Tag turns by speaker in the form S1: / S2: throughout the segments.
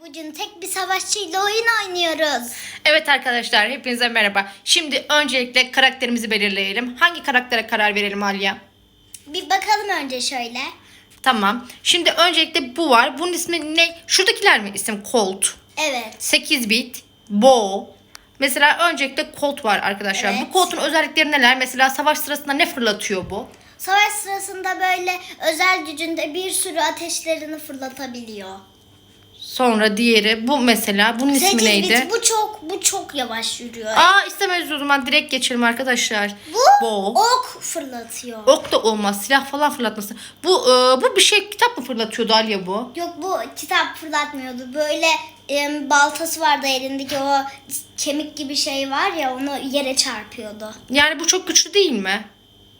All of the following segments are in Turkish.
S1: Bugün tek bir savaşçıyla oyun oynuyoruz.
S2: Evet arkadaşlar hepinize merhaba. Şimdi öncelikle karakterimizi belirleyelim. Hangi karaktere karar verelim Alya?
S1: Bir bakalım önce şöyle.
S2: Tamam. Şimdi öncelikle bu var. Bunun ismi ne? Şuradakiler mi isim? Colt.
S1: Evet.
S2: 8 bit. Bow. Mesela öncelikle Colt var arkadaşlar.
S1: Evet.
S2: Bu Colt'un özellikleri neler? Mesela savaş sırasında ne fırlatıyor bu?
S1: Savaş sırasında böyle özel gücünde bir sürü ateşlerini fırlatabiliyor.
S2: Sonra diğeri bu mesela. Bunun ismi
S1: 8
S2: neydi?
S1: bit bu çok bu çok yavaş yürüyor.
S2: Aa istemez o zaman direkt geçelim arkadaşlar.
S1: bu
S2: Bow.
S1: ok fırlatıyor.
S2: Ok da olmaz. Silah falan fırlatmasın. Bu e, bu bir şey kitap mı fırlatıyordu Alya bu?
S1: Yok bu kitap fırlatmıyordu. Böyle em, baltası vardı elindeki o kemik gibi şey var ya onu yere çarpıyordu.
S2: Yani bu çok güçlü değil mi?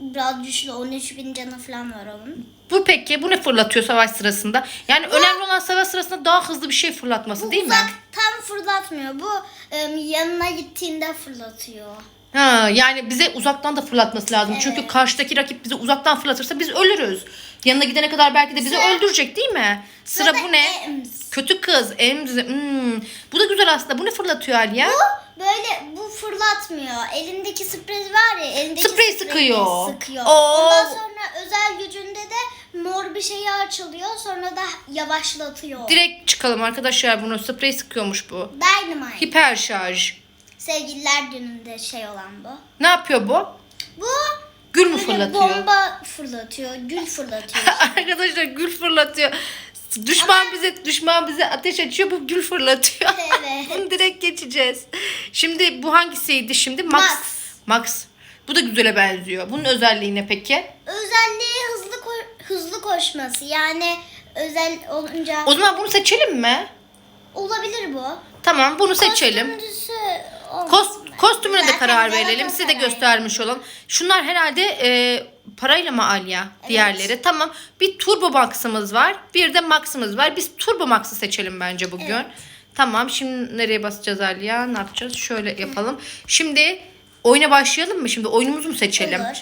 S1: Biraz güçlü 13 bin canı falan var onun.
S2: Bu peki bu ne fırlatıyor savaş sırasında? Yani önemli olan savaş sırasında daha hızlı bir şey fırlatması
S1: Bu
S2: değil mi?
S1: uzaktan fırlatmıyor. Bu em, yanına gittiğinde fırlatıyor.
S2: Ha, yani bize uzaktan da fırlatması lazım. Çünkü karşıdaki rakip bizi uzaktan fırlatırsa biz ölürüz. Yanına gidene kadar belki de bizi öldürecek değil mi? Sıra bu ne?
S1: Ems.
S2: Kötü kız. Emzi. Hmm. Bu da güzel aslında. Bu ne fırlatıyor Aliye?
S1: Bu böyle bu fırlatmıyor. Elindeki sprey var ya elindeki
S2: Sprey
S1: spreyi
S2: sıkıyor.
S1: sıkıyor.
S2: Oo.
S1: Ondan sonra özel gücünde de mor bir şey açılıyor. Sonra da yavaşlatıyor.
S2: Direkt çıkalım arkadaşlar bunu. Sprey sıkıyormuş bu.
S1: Dynamite.
S2: Hiper şarj.
S1: Sevgililer gününde şey olan bu.
S2: Ne yapıyor bu?
S1: Bu
S2: Gül mü fırlatıyor?
S1: bomba fırlatıyor. Gül fırlatıyor.
S2: Arkadaşlar gül fırlatıyor. Düşman bize düşman bize ateş açıyor bu gül fırlatıyor.
S1: Evet.
S2: Bunu direkt geçeceğiz. Şimdi bu hangisiydi şimdi? Max.
S1: Max.
S2: Max. Bu da güzele benziyor. Bunun özelliği ne peki?
S1: Özelliği hızlı ko- hızlı koşması. Yani özel olunca
S2: O zaman bunu seçelim mi?
S1: olabilir bu.
S2: Tamam bunu seçelim.
S1: Kostümcüsü olmasın
S2: Kos, kostümüne de
S1: Zaten
S2: karar verelim. Size de göstermiş olalım. Şunlar herhalde e, parayla mı Alya? Diğerleri. Tamam. Bir Turbo Max'ımız var. Bir de Max'ımız var. Biz Turbo Max'ı seçelim bence bugün. Tamam. Şimdi nereye basacağız Alya? Ne yapacağız? Şöyle yapalım. Şimdi oyuna başlayalım mı? Şimdi oyunumuzu mu seçelim?
S1: Olur.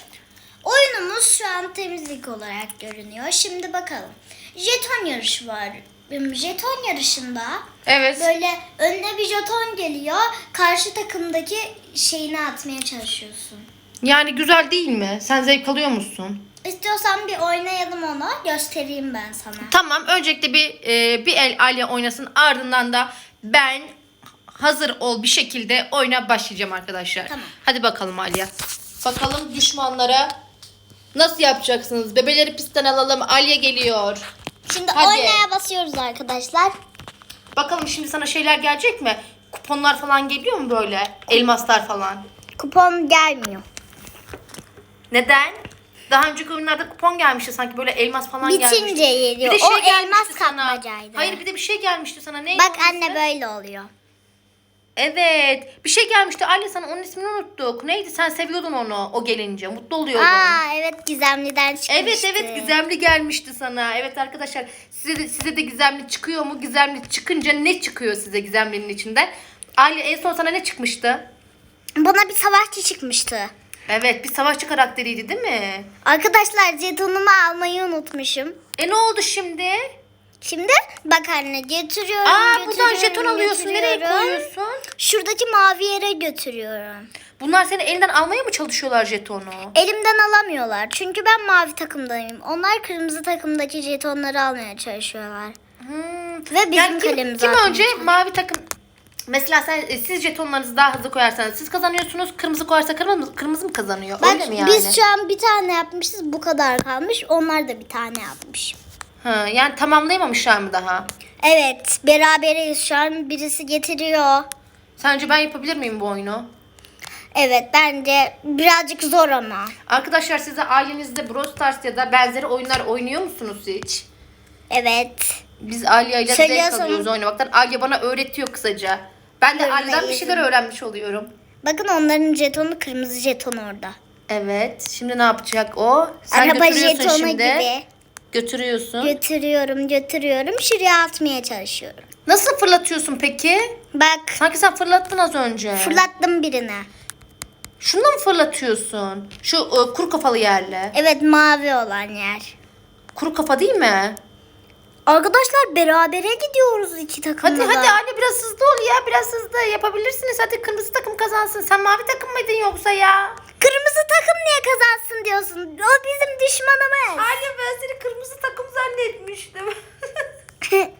S1: Oyunumuz şu an temizlik olarak görünüyor. Şimdi bakalım. Jeton yarışı var. Benim Jeton yarışında
S2: Evet.
S1: böyle önüne bir jeton geliyor. Karşı takımdaki şeyini atmaya çalışıyorsun.
S2: Yani güzel değil mi? Sen zevk alıyor musun?
S1: İstiyorsan bir oynayalım onu. Göstereyim ben sana.
S2: Tamam. Öncelikle bir e, bir el Alya oynasın. Ardından da ben hazır ol bir şekilde oyuna başlayacağım arkadaşlar.
S1: Tamam.
S2: Hadi bakalım Alya. Bakalım düşmanlara nasıl yapacaksınız? Bebeleri pistten alalım. Alya geliyor.
S1: Şimdi
S2: Hadi.
S1: oynaya basıyoruz arkadaşlar.
S2: Bakalım şimdi sana şeyler gelecek mi? Kuponlar falan geliyor mu böyle? Elmaslar falan.
S1: Kupon gelmiyor.
S2: Neden? Daha önceki oyunlarda kupon gelmişti sanki böyle elmas falan
S1: Bitince
S2: gelmişti.
S1: geliyor.
S2: Bir de şey
S1: O elmas
S2: gelmişti sana.
S1: kapmacaydı.
S2: Hayır bir de bir şey gelmişti sana. Neydi
S1: Bak
S2: onun
S1: anne böyle oluyor.
S2: Evet. Bir şey gelmişti. Ali sana onun ismini unuttuk. Neydi? Sen seviyordun onu o gelince. Mutlu oluyordun.
S1: Aa evet gizemliden çıkmıştı.
S2: Evet evet gizemli gelmişti sana. Evet arkadaşlar size de, size de gizemli çıkıyor mu? Gizemli çıkınca ne çıkıyor size gizemlinin içinden? Ali en son sana ne çıkmıştı?
S1: Bana bir savaşçı çıkmıştı.
S2: Evet bir savaşçı karakteriydi değil mi?
S1: Arkadaşlar jetonumu almayı unutmuşum.
S2: E ne oldu şimdi?
S1: Şimdi bak anne götürüyorum.
S2: Aa buradan
S1: götürüyorum,
S2: jeton alıyorsun. Nereye
S1: götürüyorum.
S2: koyuyorsun?
S1: Şuradaki mavi yere götürüyorum.
S2: Bunlar seni elinden almaya mı çalışıyorlar jetonu?
S1: Elimden alamıyorlar. Çünkü ben mavi takımdayım. Onlar kırmızı takımdaki jetonları almaya çalışıyorlar.
S2: Hmm.
S1: Ve bizim
S2: Yani kim,
S1: kalemiz
S2: kim önce mavi takım Mesela sen e, siz jetonlarınızı daha hızlı koyarsanız siz kazanıyorsunuz. Kırmızı koyarsa kırmızı, kırmızı mı kazanıyor?
S1: Bak
S2: Öyle mi yani?
S1: biz şu an bir tane yapmışız. Bu kadar kalmış. Onlar da bir tane yapmış.
S2: Ha, yani tamamlayamamışlar mı daha?
S1: Evet beraberiz şu an. Birisi getiriyor.
S2: Sence ben yapabilir miyim bu oyunu?
S1: Evet bence birazcık zor ama.
S2: Arkadaşlar siz de ailenizde Brawl Stars ya da benzeri oyunlar oynuyor musunuz hiç?
S1: Evet.
S2: Biz Alya ile zevk
S1: Söylüyorsan-
S2: alıyoruz oynamaktan. Alya bana öğretiyor kısaca. Ben de Alya'dan bir şeyler öğrenmiş oluyorum.
S1: Bakın onların jetonu kırmızı jeton orada.
S2: Evet. Şimdi ne yapacak o? Sen
S1: Araba
S2: götürüyorsun
S1: jetonu
S2: şimdi.
S1: gibi.
S2: Götürüyorsun.
S1: Götürüyorum götürüyorum. Şuraya atmaya çalışıyorum.
S2: Nasıl fırlatıyorsun peki?
S1: Bak
S2: Sanki sen fırlattın az önce.
S1: fırlattım birine.
S2: Şununla mı fırlatıyorsun? Şu e, kuru kafalı yerle.
S1: Evet mavi olan yer.
S2: Kuru kafa değil mi?
S1: Arkadaşlar berabere gidiyoruz iki takımda
S2: Hadi hadi anne biraz hızlı ol ya biraz hızlı yapabilirsiniz. Hadi kırmızı takım kazansın. Sen mavi takım mıydın yoksa ya?
S1: Kırmızı takım niye kazansın diyorsun? O bizim düşmanımız.
S2: Anne ben seni kırmızı takım zannetmiştim.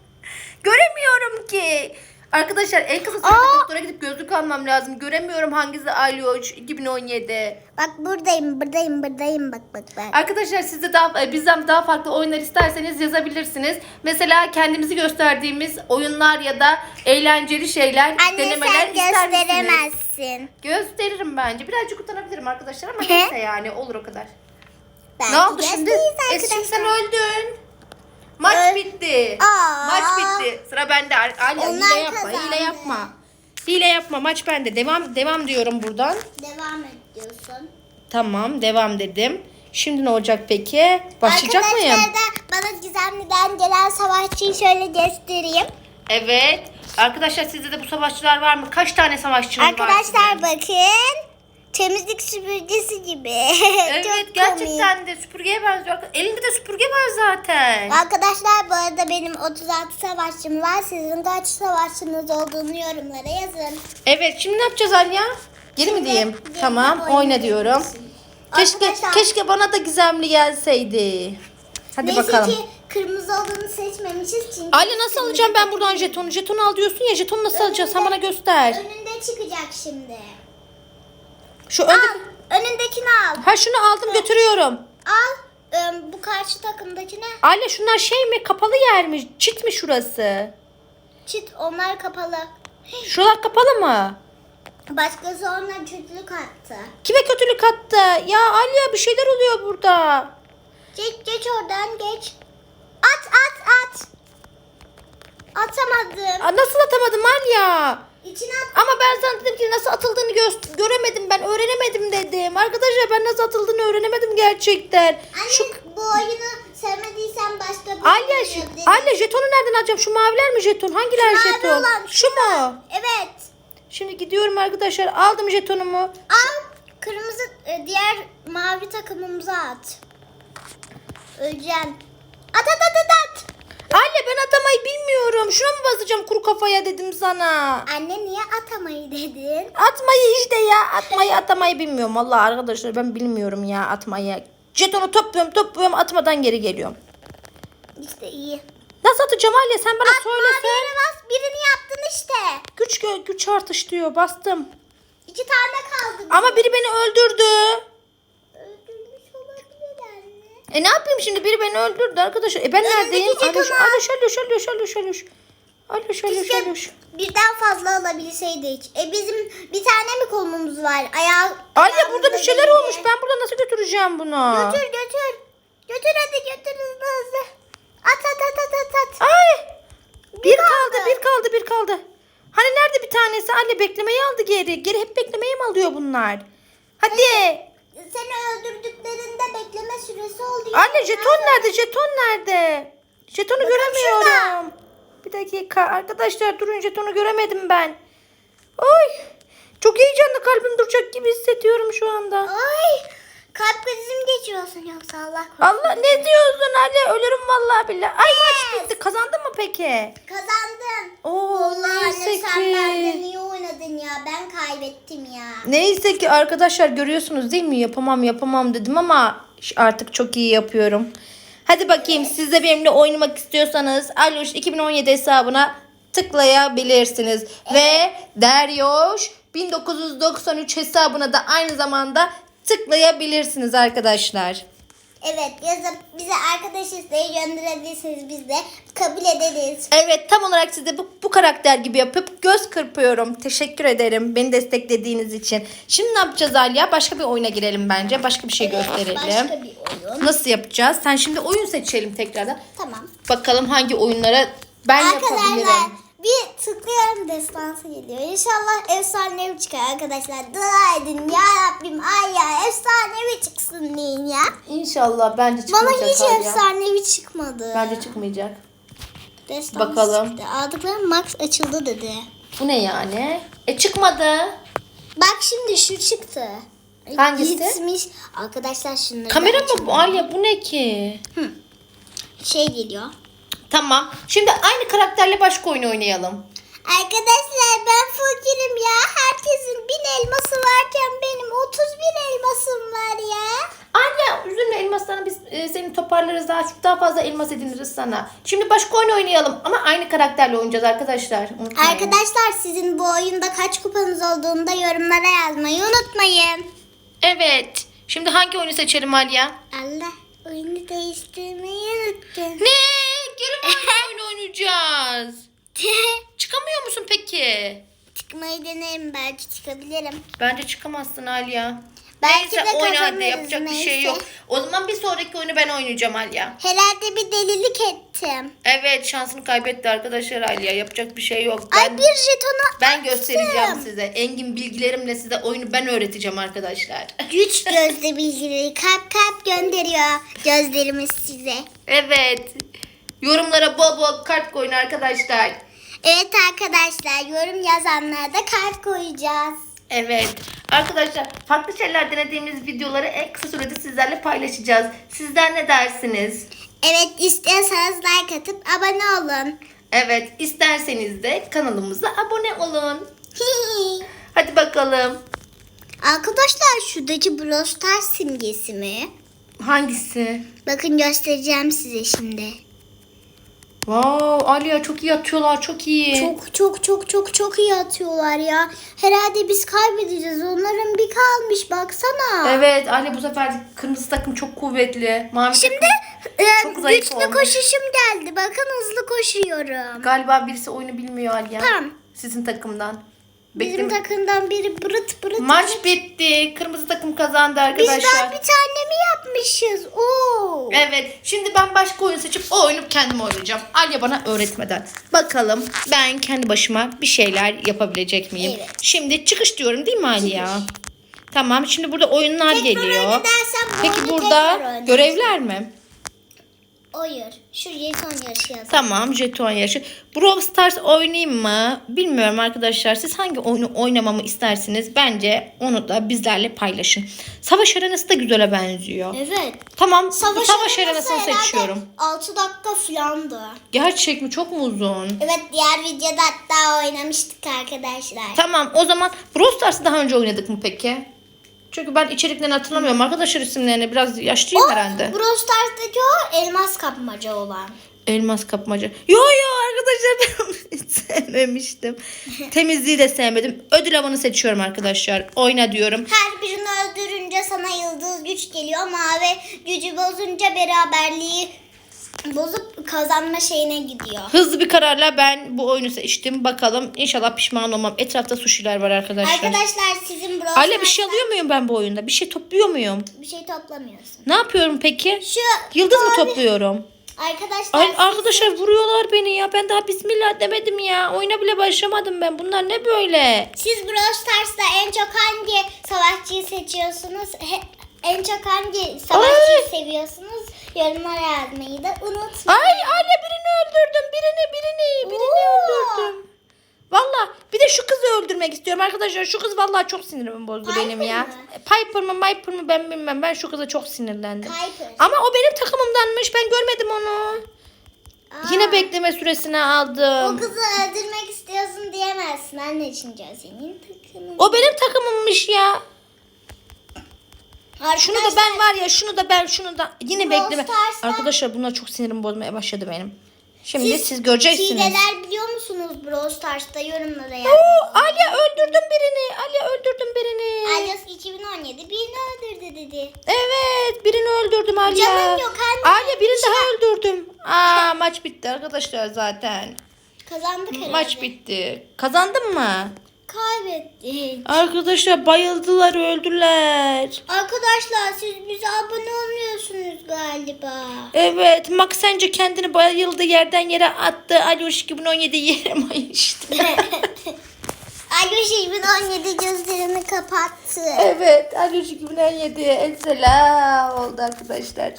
S2: Göremiyorum ki. Arkadaşlar en kısa sürede
S1: Aa!
S2: doktora gidip gözlük almam lazım. Göremiyorum hangisi Alioç 2017.
S1: Bak buradayım, buradayım, buradayım. Bak bak bak.
S2: Arkadaşlar siz de daha e, bizden daha farklı oyunlar isterseniz yazabilirsiniz. Mesela kendimizi gösterdiğimiz oyunlar ya da eğlenceli şeyler, denemeler ister misiniz?
S1: gösteremezsin.
S2: Gösteririm bence. Birazcık utanabilirim arkadaşlar ama neyse yani olur o kadar.
S1: Belki
S2: ne oldu şimdi?
S1: gösteririz
S2: Esin sen
S1: arkadaşlar.
S2: öldün. Maç
S1: Öl-
S2: bitti.
S1: Aa.
S2: Maç bitti. Sıra bende. Ali
S1: Onlar
S2: hile yapma.
S1: kazandı.
S2: Hile yapma. Hile yapma. Maç bende. Devam devam diyorum buradan.
S1: Devam ediyorsun.
S2: Tamam, devam dedim. Şimdi ne olacak peki? Başlayacak mıyım?
S1: Arkadaşlar da bana Gizemli'den gelen savaşçıyı şöyle göstereyim.
S2: Evet. Arkadaşlar sizde de bu savaşçılar var mı? Kaç tane savaşçınız var
S1: Arkadaşlar
S2: sizin?
S1: bakın. Temizlik süpürgesi gibi.
S2: Evet
S1: Çok komik.
S2: gerçekten de süpürgeye benziyor. Elinde de süpürge var zaten.
S1: Arkadaşlar bu arada benim 36 savaşçım var. Sizin kaç savaşçınız olduğunu yorumlara yazın.
S2: Evet şimdi ne yapacağız Alya? Geri mi diyeyim?
S1: geri
S2: Tamam oyna diyorum. Keşke
S1: Arkadaşlar-
S2: keşke bana da gizemli gelseydi. Hadi
S1: Neyse
S2: bakalım.
S1: ki kırmızı olduğunu seçmemişiz çünkü.
S2: Alya nasıl alacağım ben buradan jetonu? Jetonu al diyorsun ya jetonu nasıl alacağız? Sen bana göster.
S1: Önünde çıkacak şimdi.
S2: Şu
S1: Al.
S2: önde...
S1: Önündekini al.
S2: Ha şunu aldım götürüyorum.
S1: Al. Ee, bu karşı takımdakine.
S2: Alya şunlar şey mi? Kapalı yer mi? Çit mi şurası?
S1: Çit onlar kapalı.
S2: Şuralar kapalı mı?
S1: Başkası ona kötülük attı.
S2: Kime kötülük attı? Ya Alya bir şeyler oluyor burada.
S1: Geç geç oradan geç. At at at. Atamadım.
S2: Aa, Nasıl atamadım Alya?
S1: İçine at.
S2: Ama ben sana dedim ki nasıl atıldığını gö- göremedim ben öğrenemedim dedim. Arkadaşlar ben nasıl atıldığını öğrenemedim gerçekten.
S1: Anne
S2: Şu
S1: bu oyunu sevmediysen başka bir
S2: Alya,
S1: oyun
S2: şu,
S1: oynayabiliriz.
S2: Alya jetonu nereden alacağım? Şu maviler mi jeton? Hangiler
S1: Mavi
S2: jeton?
S1: olan,
S2: Şu mu?
S1: Evet.
S2: Şimdi gidiyorum arkadaşlar. Aldım jetonumu.
S1: Al. Kırmızı e, diğer mavi takımımıza at. Öleceksin. At at at at
S2: ben atamayı bilmiyorum. Şuna mı basacağım kuru kafaya dedim sana.
S1: Anne niye atamayı dedin?
S2: Atmayı işte ya. Atmayı atamayı bilmiyorum. Vallahi arkadaşlar ben bilmiyorum ya atmayı. Jetonu topluyorum topluyorum atmadan geri geliyorum.
S1: İşte iyi.
S2: Nasıl atacağım Alya sen bana
S1: At
S2: söylesen.
S1: maviye bas birini yaptın işte.
S2: Güç güç artış diyor bastım.
S1: İki tane kaldı.
S2: Ama biri beni öldürdü. E ne yapayım şimdi biri beni öldürdü arkadaşlar. E ben neredeyim?
S1: jetonu
S2: Alış
S1: al.
S2: alış alış alış alış alış. Alış alış
S1: Keşke birden fazla alabilseydik. E bizim bir tane mi kolumuz var? Ayağı
S2: Alya burada bir şeyler olmuş. Ben burada nasıl götüreceğim bunu?
S1: Götür götür. Götür hadi götür hızlı hızlı. At at at at at at.
S2: Ay! Bir kaldı,
S1: kaldı.
S2: bir kaldı, bir kaldı. Hani nerede bir tanesi? Anne beklemeyi aldı geri. Geri hep beklemeyi mi alıyor bunlar? Hadi.
S1: Seni öldürdüklerinde bekleme süresi oluyor.
S2: Anne jeton nerede? Jeton nerede? Jetonu
S1: Bakın
S2: göremiyorum. Bir dakika. Arkadaşlar durun jetonu göremedim ben. Oy! Çok heyecanlı kalbim duracak gibi hissediyorum şu anda.
S1: Ay kalp krizi mi geçiyorsun yoksa Allah korusun.
S2: Allah ne diyorsun anne? Ölürüm vallahi billahi. Ay maç bitti. Kazandın mı peki?
S1: Kazandın.
S2: Oo
S1: Vallahi
S2: neyse
S1: anne sen benden
S2: ki.
S1: iyi oynadın ya. Ben kaybettim ya.
S2: Neyse ki arkadaşlar görüyorsunuz değil mi? Yapamam yapamam dedim ama artık çok iyi yapıyorum. Hadi bakayım siz de benimle oynamak istiyorsanız Alyoş 2017 hesabına tıklayabilirsiniz. Ve Deryoş 1993 hesabına da aynı zamanda tıklayabilirsiniz arkadaşlar.
S1: Evet yazıp bize arkadaş isteği gönderebilirsiniz biz de kabul ederiz.
S2: Evet tam olarak size bu, bu karakter gibi yapıp göz kırpıyorum. Teşekkür ederim beni desteklediğiniz için. Şimdi ne yapacağız Alya? Başka bir oyuna girelim bence. Başka bir şey gösterelim.
S1: Başka bir oyun.
S2: Nasıl yapacağız? Sen şimdi oyun seçelim tekrardan.
S1: Tamam.
S2: Bakalım hangi oyunlara ben
S1: Arkadaşlar
S2: yapabilirim.
S1: Bir tıklayalım destansı geliyor. İnşallah efsanevi çıkar arkadaşlar. Dua edin ya Rabbim ay ya efsanevi çıksın deyin ya.
S2: İnşallah bence
S1: Bana
S2: çıkmayacak
S1: hiç
S2: Alya.
S1: efsanevi çıkmadı.
S2: Bence çıkmayacak.
S1: Destansı
S2: Bakalım.
S1: Çıktı. Aldıklarım max açıldı dedi.
S2: Bu ne yani? E çıkmadı.
S1: Bak şimdi şu çıktı.
S2: Hangisi?
S1: Gitmiş. Arkadaşlar şunları
S2: Kamera mı bu Alya? Bu ne ki?
S1: Şey geliyor.
S2: Tamam. Şimdi aynı karakterle başka oyun oynayalım.
S1: Arkadaşlar ben fakirim ya. Herkesin bin elması varken benim 30 bin elmasım var ya.
S2: Anne üzülme elmaslarını biz e, seni toparlarız daha daha fazla elmas ediniriz sana. Şimdi başka oyun oynayalım ama aynı karakterle oynayacağız arkadaşlar. Unutmayın.
S1: Arkadaşlar sizin bu oyunda kaç kupanız olduğunu da yorumlara yazmayı unutmayın.
S2: Evet. Şimdi hangi oyunu seçelim Alya?
S1: Allah oyunu değiştirmeyi unuttum.
S2: Ne? Geri mi oyun oynayacağız? Çıkamıyor musun peki?
S1: Çıkmayı denerim belki çıkabilirim.
S2: Bence çıkamazsın Alya.
S1: Belki
S2: Neyse
S1: de
S2: oyna hadi
S1: kazanırız,
S2: yapacak bir şey
S1: neyse.
S2: yok. O zaman bir sonraki oyunu ben oynayacağım Alya.
S1: Herhalde bir delilik ettim.
S2: Evet şansını kaybetti arkadaşlar Alya. Yapacak bir şey yok. Ben,
S1: Ay bir jetonu
S2: ben göstereceğim size. Engin bilgilerimle size oyunu ben öğreteceğim arkadaşlar.
S1: Güç gözle bilgileri kalp kalp gönderiyor gözlerimiz size.
S2: evet. Yorumlara bol bol kalp koyun arkadaşlar.
S1: Evet arkadaşlar yorum yazanlara da kalp koyacağız.
S2: Evet. Arkadaşlar farklı şeyler denediğimiz videoları en kısa sürede sizlerle paylaşacağız. Sizler ne dersiniz?
S1: Evet istiyorsanız like atıp abone olun.
S2: Evet isterseniz de kanalımıza abone olun. Hadi bakalım.
S1: Arkadaşlar şuradaki Brawl Stars simgesi mi?
S2: Hangisi?
S1: Bakın göstereceğim size şimdi.
S2: Wow Aliya çok iyi atıyorlar çok iyi.
S1: Çok çok çok çok çok iyi atıyorlar ya. Herhalde biz kaybedeceğiz. Onların bir kalmış baksana.
S2: Evet Ali bu sefer kırmızı takım çok kuvvetli. Mavi
S1: Şimdi
S2: takım
S1: e,
S2: Çok zayıf
S1: güçlü
S2: olmuş.
S1: koşuşum geldi. Bakın hızlı koşuyorum.
S2: galiba birisi oyunu bilmiyor Aliya.
S1: Tamam.
S2: Sizin takımdan.
S1: Bizim
S2: Bekle-
S1: takımdan biri bırıt bırıt.
S2: Maç bitti. Kırmızı takım kazandı
S1: Biz
S2: arkadaşlar.
S1: daha bir tane mi yapmışız? Oo.
S2: Evet. Şimdi ben başka oyun seçip o oyunu kendim oynayacağım. Alya bana öğretmeden. Bakalım ben kendi başıma bir şeyler yapabilecek miyim?
S1: Evet.
S2: Şimdi çıkış diyorum değil mi Alya? Tamam. Şimdi burada oyunlar
S1: Tekrar
S2: geliyor.
S1: bu
S2: Peki
S1: oyunu tekrar
S2: burada
S1: oynarız.
S2: görevler mi?
S1: Hayır. Şu jeton yarışı yazalım.
S2: Tamam jeton yarışı. Brawl Stars oynayayım mı? Bilmiyorum arkadaşlar. Siz hangi oyunu oynamamı istersiniz? Bence onu da bizlerle paylaşın. Savaş arenası da güzele benziyor.
S1: Evet.
S2: Tamam.
S1: Savaş,
S2: Savaş,
S1: arenası
S2: arenasını seçiyorum.
S1: 6 dakika falandı.
S2: Gerçek mi? Çok mu uzun?
S1: Evet diğer videoda hatta oynamıştık arkadaşlar.
S2: Tamam o zaman Brawl Stars'ı daha önce oynadık mı peki? Çünkü ben içeriklerini hatırlamıyorum. Arkadaşlar isimlerini biraz yaşlıyım herhalde.
S1: Brawl Stars'taki o elmas kapmaca olan.
S2: Elmas kapmaca. Yo yo arkadaşlar ben hiç sevmemiştim. Temizliği de sevmedim. Ödül avını seçiyorum arkadaşlar. Oyna diyorum.
S1: Her birini öldürünce sana yıldız güç geliyor. Mavi gücü bozunca beraberliği bozup kazanma şeyine gidiyor.
S2: Hızlı bir kararla ben bu oyunu seçtim. Bakalım inşallah pişman olmam. Etrafta suşiler var arkadaşlar.
S1: Arkadaşlar sizin Brawl
S2: Aile bir şey alıyor muyum ben bu oyunda? Bir şey topluyor muyum?
S1: bir şey toplamıyorsun.
S2: Ne yapıyorum peki?
S1: Şu
S2: Yıldız mı topluyorum?
S1: Arkadaşlar
S2: Ay
S1: siz-
S2: arkadaşlar vuruyorlar beni ya. Ben daha bismillah demedim ya. Oyuna bile başlamadım ben. Bunlar ne böyle?
S1: Siz Brawl Stars'ta en çok hangi savaşçıyı seçiyorsunuz? He- en çok hangi savaşçıyı seviyorsunuz? Yorumlara yazmayı da unutmayın.
S2: Ay anne birini öldürdüm. Birini birini birini
S1: Oo.
S2: öldürdüm. Valla bir de şu kızı öldürmek istiyorum arkadaşlar. Şu kız vallahi çok sinirimi bozdu
S1: Piper
S2: benim ya.
S1: mı?
S2: Piper mı Piper mı ben bilmem. Ben şu kıza çok sinirlendim.
S1: Piper.
S2: Ama o benim takımımdanmış. Ben görmedim onu.
S1: Aa,
S2: Yine bekleme süresine
S1: O
S2: aldım.
S1: kızı öldürmek istiyorsun diyemezsin anneciğim senin takımın.
S2: O benim takımımmış ya.
S1: Arkadaşlar,
S2: Şunu da ben var ya şunu da ben şunu da yine
S1: Brawl
S2: bekleme. Arkadaşlar bunlar çok sinirimi bozmaya başladı benim. Şimdi siz,
S1: Siz
S2: göreceksiniz.
S1: Hileler biliyor musunuz Brawl Stars'ta yorumlara yazın.
S2: Oo, Alya öldürdüm birini. Alya öldürdüm birini.
S1: Alias 2017 birini öldürdü dedi.
S2: Evet birini öldürdüm Alya.
S1: Canım yok anne.
S2: Alya birini daha öldürdüm. Aa maç bitti arkadaşlar zaten.
S1: Kazandık herhalde.
S2: Maç bitti. Kazandın mı?
S1: Kaybettik.
S2: Arkadaşlar bayıldılar öldüler.
S1: Arkadaşlar siz bize abone olmuyorsunuz galiba.
S2: Evet Max sence kendini bayıldı yerden yere attı. Alyoş 2017 yere mayıştı.
S1: Ayşe 2017 gözlerini kapattı.
S2: Evet, Alyoş 2017 Elsela oldu arkadaşlar.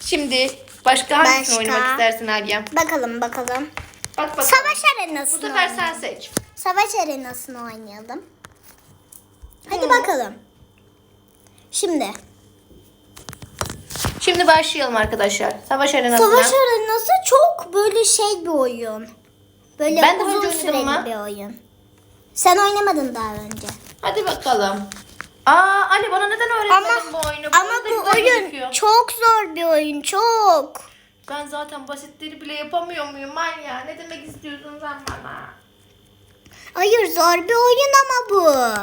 S2: Şimdi başka hangisini
S1: Başka?
S2: oynamak istersin Alya?
S1: Bakalım bakalım.
S2: Bak bakalım.
S1: Savaş
S2: Bu
S1: arenasını
S2: sefer
S1: oynayalım.
S2: sen seç.
S1: Savaş arenasını oynayalım. Hadi
S2: Hı.
S1: bakalım. Şimdi
S2: Şimdi başlayalım arkadaşlar. Savaş arenasına.
S1: Savaş arenası çok böyle şey bir oyun. Böyle
S2: Ben
S1: uzun
S2: önce
S1: süreli
S2: ama.
S1: bir oyun. Sen oynamadın daha önce.
S2: Hadi bakalım. Aa Ali bana neden öğretmedin bu oyunu?
S1: ama
S2: oyunda
S1: bu oyun
S2: gözüküyor.
S1: çok zor bir oyun çok.
S2: Ben zaten basitleri bile yapamıyor muyum Alya? Ne demek istiyorsun sen bana?
S1: Hayır zor bir oyun ama bu.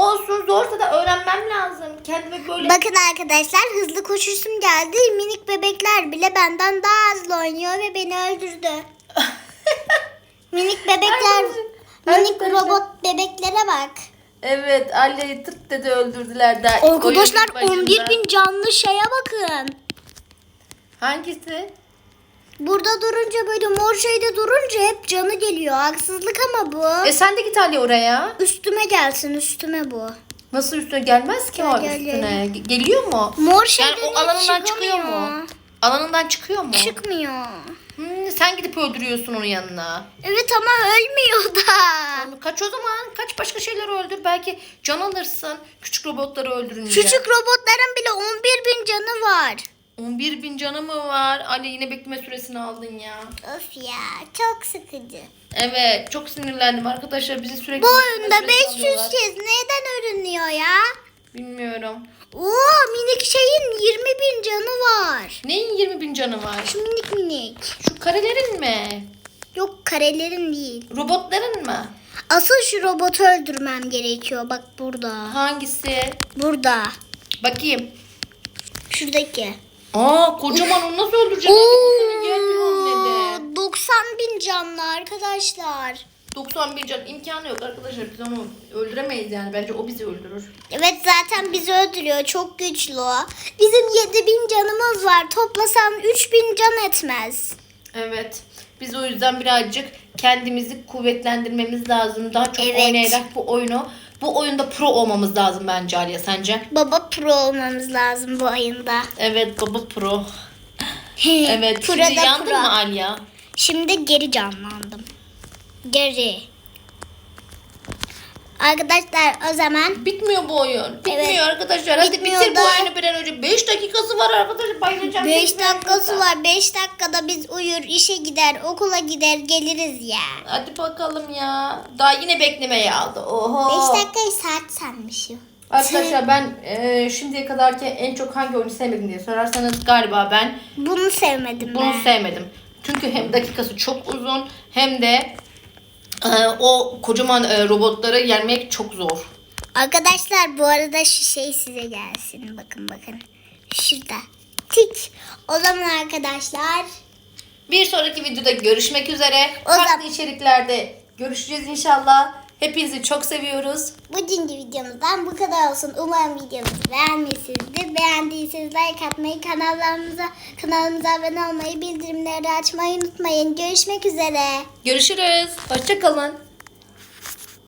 S2: Olsun zorsa da öğrenmem lazım. Kendime böyle...
S1: Bakın arkadaşlar hızlı koşuşum geldi. Minik bebekler bile benden daha hızlı oynuyor ve beni öldürdü. Minik bebekler, minik
S2: arkadaşlar-
S1: robot bebeklere bak.
S2: Evet Alya'yı tık dedi öldürdüler daha. ilk
S1: Arkadaşlar
S2: oyunun başında.
S1: 11 bin canlı şeye bakın.
S2: Hangisi?
S1: Burada durunca böyle mor şeyde durunca hep canı geliyor. Haksızlık ama bu.
S2: E sen de git Ali oraya.
S1: Üstüme gelsin üstüme bu.
S2: Nasıl üstüne gelmez ki o
S1: Gel, gel,
S2: üstüne. Ge- Geliyor mu?
S1: Mor
S2: Yani
S1: şeyden
S2: o
S1: hiç
S2: alanından çıkıyor mu? Alanından çıkıyor mu?
S1: Çıkmıyor.
S2: Hmm, sen gidip öldürüyorsun onun yanına.
S1: Evet ama ölmüyor da.
S2: Kaç o zaman? Kaç başka şeyler öldür. Belki can alırsın. Küçük robotları öldürünce.
S1: Küçük robotların bile 11 bin canı var.
S2: 11 bin canı mı var? Ali yine bekleme süresini aldın ya.
S1: Of ya çok sıkıcı.
S2: Evet çok sinirlendim arkadaşlar. Bizi sürekli
S1: Bu oyunda
S2: süresi
S1: 500
S2: alıyorlar.
S1: kez neden ölünüyor ya?
S2: Bilmiyorum.
S1: Oo minik şeyin 20 bin canı var.
S2: Neyin 20 bin canı var?
S1: Şu minik minik.
S2: Şu karelerin mi?
S1: Yok karelerin değil.
S2: Robotların mı?
S1: Asıl şu robotu öldürmem gerekiyor. Bak burada.
S2: Hangisi?
S1: Burada.
S2: Bakayım.
S1: Şuradaki.
S2: Aa kocaman onu nasıl öldürecek?
S1: Oo, 90 bin canlı arkadaşlar.
S2: 90 bin can imkanı yok arkadaşlar. Biz onu öldüremeyiz yani. Bence o bizi öldürür.
S1: Evet zaten bizi öldürüyor. Çok güçlü o. Bizim 7 bin canımız var. Toplasan 3 bin can etmez.
S2: Evet. Biz o yüzden birazcık kendimizi kuvvetlendirmemiz lazım. Daha çok
S1: Evet.
S2: oynayarak bu oyunu bu oyunda pro olmamız lazım bence Aliye sence?
S1: Baba pro olmamız lazım bu oyunda.
S2: Evet baba pro. Evet.
S1: Pro
S2: Şimdi yandın
S1: pro.
S2: mı Alya?
S1: Şimdi geri canlandım. Geri. Arkadaşlar o zaman
S2: Bitmiyor bu oyun. Bitmiyor
S1: Evet.
S2: arkadaşlar. Hadi
S1: Bitmiyor
S2: bitir bu
S1: da.
S2: oyunu bir an önce. 5 dakikası var arkadaşlar. Bayılacağım.
S1: 5
S2: Bekleyin
S1: dakikası
S2: burada.
S1: var. 5 dakikada biz uyur, işe gider, okula gider, geliriz ya.
S2: Hadi bakalım ya. Daha yine beklemeye aldı.
S1: 5
S2: Oho.
S1: dakikayı saat sanmışım.
S2: Arkadaşlar ben e, şimdiye kadarki en çok hangi oyunu sevmedim diye sorarsanız galiba ben
S1: Bunu sevmedim
S2: bunu
S1: ben.
S2: sevmedim. Çünkü hem dakikası çok uzun hem de o kocaman e, robotları yenmek çok zor.
S1: Arkadaşlar bu arada şu şey size gelsin. Bakın bakın. Şurada. Tik. O zaman arkadaşlar
S2: Bir sonraki videoda görüşmek üzere.
S1: O zaman-
S2: Farklı içeriklerde görüşeceğiz inşallah. Hepinizi çok seviyoruz.
S1: bugünkü videomuzdan bu kadar olsun. Umarım videomuzu beğenmişsinizdir. Beğendiyseniz like atmayı, kanallarımıza, kanalımıza abone olmayı, bildirimleri açmayı unutmayın. Görüşmek üzere.
S2: Görüşürüz. Hoşçakalın.